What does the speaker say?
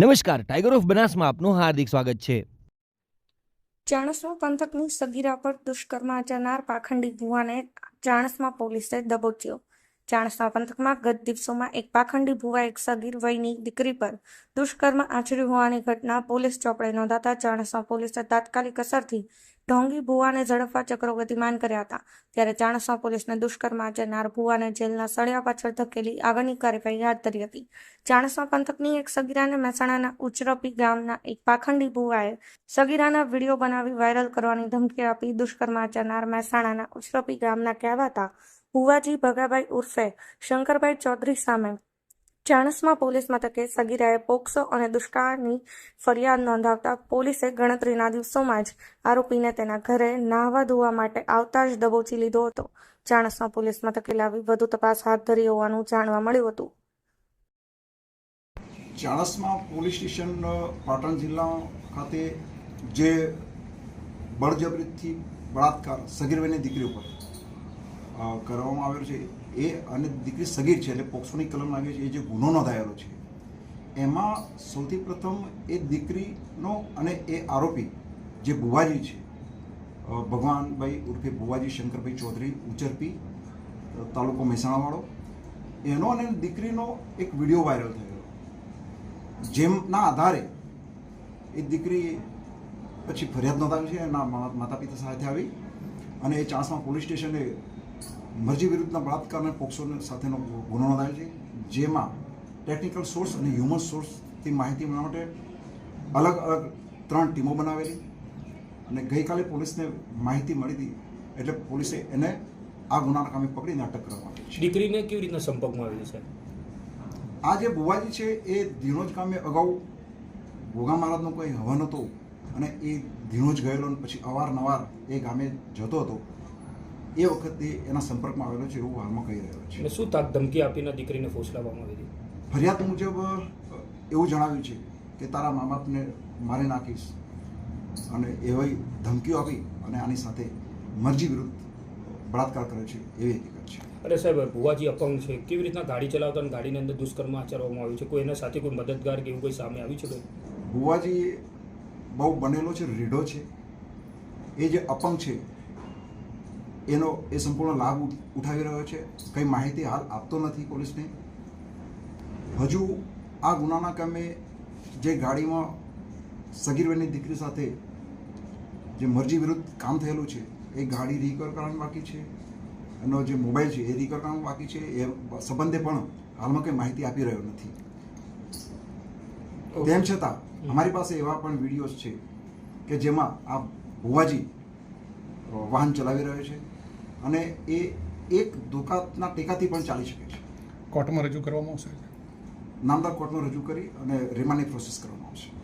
નમસ્કાર tiger of બનાસમાં આપનું હાર્દિક સ્વાગત છે. ચાણસમા પંથકની સગીરા પર દુષ્કર્મ આચરનાર પાખંડી ભુવાને ચાણસમા પોલીસે દબોચ્યો. ચાણસ્મા પંથકમાં ગત દિવસોમાં એક પાખંડી ભુવા એક સગીર વયની દીકરી પર દુષ્કર્મ આચર્યું હોવાની ઘટના પોલીસ ચોપડે નોંધાતા ચાણસ્મા પોલીસે તાત્કાલિક અસરથી ઢોંગી ભુવાને ઝડપવા ચક્રો ગતિમાન કર્યા હતા. ત્યારે ચાણસ્મા પોલીસને દુષ્કર્મ આચરનાર ભુવાને જેલના સળિયા પાછળ ધકેલી આગળની કાર્યવાહી હાથ ધરી હતી. ચાણસ્મા પંથકની એક સગીરાને મહેસાણાના ઉચરપી ગામના એક પાખંડી ભુવાએ સગીરાના વીડિયો બનાવી વાયરલ કરવાની ધમકી આપી દુષ્કર્મ આચરનાર મહેસાણાના ઉચરપી ગામના કહેવાતા ભુવાજી ભગાભાઈ ઉર્ફે શંકરભાઈ ચૌધરી સામે ચાણસ્મા પોલીસ મથકે સગીરાએ પોક્સો અને દુષ્કાળની ફરિયાદ નોંધાવતા પોલીસે ગણતરીના દિવસોમાં જ આરોપીને તેના ઘરે નાહવા ધોવા માટે આવતા જ દબોચી લીધો હતો. ચાણસ્મા પોલીસ મથકે લાવી વધુ તપાસ હાથ ધરી હોવાનું જાણવા મળ્યું હતું. ચાણસ્મા પોલીસ સ્ટેશન પાટણ જિલ્લા ખાતે જે બળજબરીથી બળાત્કાર સગીરભાઈની દીકરી ઉપર કરવામાં આવેલો છે, એ અને દીકરી સગીર છે, એટલે પોક્સોની કલમ લાગે છે, એ જે ગુનો નોંધાયેલો છે, એમાં સૌથી પ્રથમ એ દીકરીનો અને એ આરોપી જે ભુવાજી છે ભગવાનભાઈ ઉર્ફે ભુવાજી શંકરભાઈ ચૌધરી ઉચરપી તાલુકો મહેસાણાવાળો, એનો અને દીકરીનો એક વીડિયો વાયરલ થયેલો, જેમના આધારે એ દીકરી પછી ફરિયાદ નોંધાવી છે, એના માતા પિતા સાથે આવી અને એ ચાસમાં પોલીસ સ્ટેશને મરજી વિરુદ્ધના બળાત્કાર અને પોક્સો સાથેનો ગુનો નોંધાયો છે જેમાં ટેકનિકલ સોર્સ અને હ્યુમન સોર્સથી માહિતી મેળવવા માટે અલગ અલગ ત્રણ ટીમો બનાવેલી અને ગઈકાલે પોલીસને માહિતી મળી હતી એટલે પોલીસે એને આ ગુનાના કામે પકડીને અટક કરવામાં આવી દીકરીને કેવી રીતના સંપર્કમાં આવી છે? આ જે બુવાજી છે એ ધીણોજ ગામે અગાઉ ભોગા મહારાજનો કોઈ હવન હતો અને એ ધીણોજ ગયેલો પછી અવારનવાર એ ગામે જતો હતો. એ વખતે એના સંપર્કમાં આવેલો છે એવું હાલમાં કહી રહ્યો છે. અને શું તાક ધમકી આપીને દીકરીને ફોસલાવવામાં આવી હતી? ફરિયાદ મુજબ એવું જણાવ્યું છે કે તારા મા બાપને મારી નાખીશ અને એવી ધમકીઓ આપી અને આની સાથે મરજી વિરુદ્ધ બળાત્કાર કરે છે એવી હકીકત છે. અરે સાહેબ ભુવાજી અપંગ છે. કેવી રીતના ગાડી ચલાવતા અને ગાડીની અંદર દુષ્કર્મ આચરવામાં આવ્યું છે? કોઈ એના સાથે કોઈ મદદગાર કે એવું કોઈ સામે આવ્યું છે કોઈ? ભુવાજી બહુ બનેલો છે રીઢો છે. એ જે અપંગ છે એનો એ સંપૂર્ણ લાભ ઉઠાવી રહ્યો છે. કંઈ માહિતી હાલ આપતો નથી પોલીસને. હજુ આ ગુનાના કામે જે ગાડીમાં સગીરવેની દીકરી સાથે જે મરજી વિરુદ્ધ કામ થયેલું છે એ ગાડી રિકવર કરવાની બાકી છે. એનો જે મોબાઈલ છે એ રિકવર કરવાનું બાકી છે. એ સંબંધે પણ હાલમાં કંઈ માહિતી આપી રહ્યો નથી. તેમ છતાં અમારી પાસે એવા પણ વિડીયોઝ છે કે જેમાં આ ભુવાજી વાહન ચલાવી રહ્યો છે. અને એ એક દુકાતના ટેકાથી પણ ચાલી શકે છે. કોર્ટમાં રજૂ કરવામાં આવશે? નામદાર કોર્ટમાં રજૂ કરી અને રિમાન્ડની પ્રોસેસ કરવામાં આવશે.